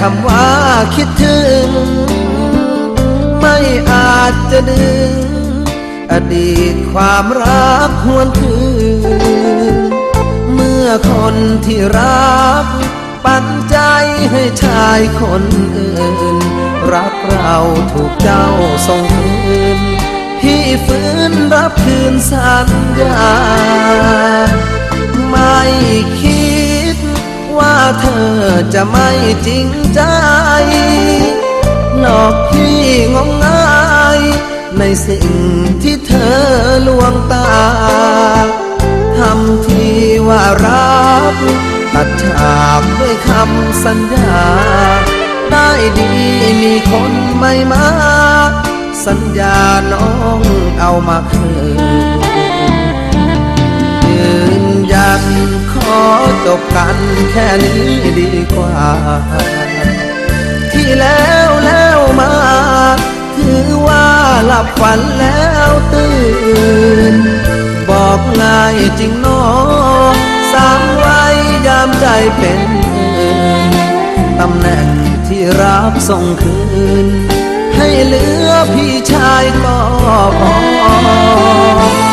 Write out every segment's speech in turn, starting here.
คำว่าคิดถึง ไม่อาจจะดึง อดีตความรักหวนคืน เมื่อคนที่รัก ปันใจให้ชายคนอื่น รักเราถูกเจ้าส่งคืน พี่ฟื้นรับคืนสัญญา จะไม่จริงใจ หลอกพี่งมงาย ในสิ่งที่เธอลวงตาทำทีว่ารักตัดฉากด้วยคำสัญญา ได้ดีมีคนไม่มา สัญญาน้องเอามาคืน บกันแค่นี้ดีกว่า ที่แล้วแล้วมา ถือว่าหลับฝันแล้วตื่น บอกง่ายจริงหนอสร้างไว้ยามใจเป็นอื่นตำแหน่งที่รับส่งคืน ให้เหลือพี่ชายก็พอ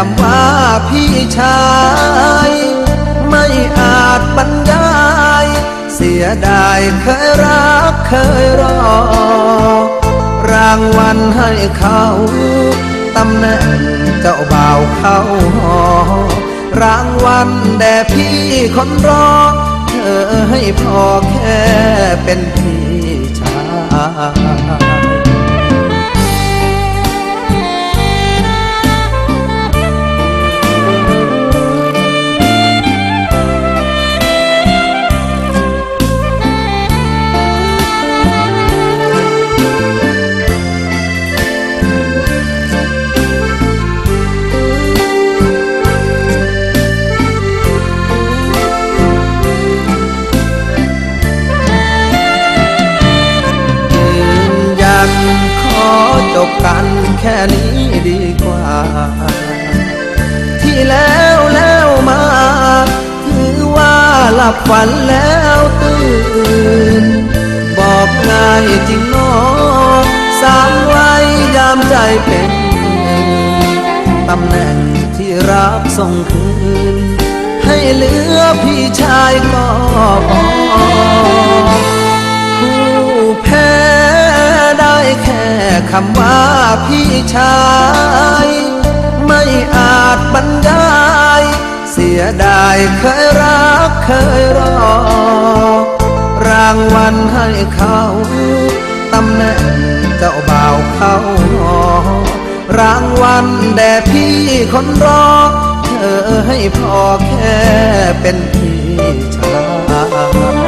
คำว่าพี่ชาย ไม่อาจบรรยาย เสียดายเคยรักเคยรอ รางวัลให้เขาตำแหน่งเจ้าบ่าวเขาหอรางวัลแด่พี่คนรอ เธอให้พอแค่เป็นพี่ชาย ค่นี้ดีกว่า ที่แล้วแล้วมาถือว่าหลับฝันแล้วตื่น บอกง่ายจริงหนอสางไว้ยามใจเป็นอื่นตำแหน่งที่รับส่งคืน ให้เหลือพี่ชายำว่าพี่ชาย ไม่อาจบรรยาย เสียดายเคยรักเคยรอ รางวัลให้เขาตำแหน่งเจ้าบ่าวเขาอรางวัลแด่พี่คนรอ เธอให้พอแค่เป็นพี่ชาย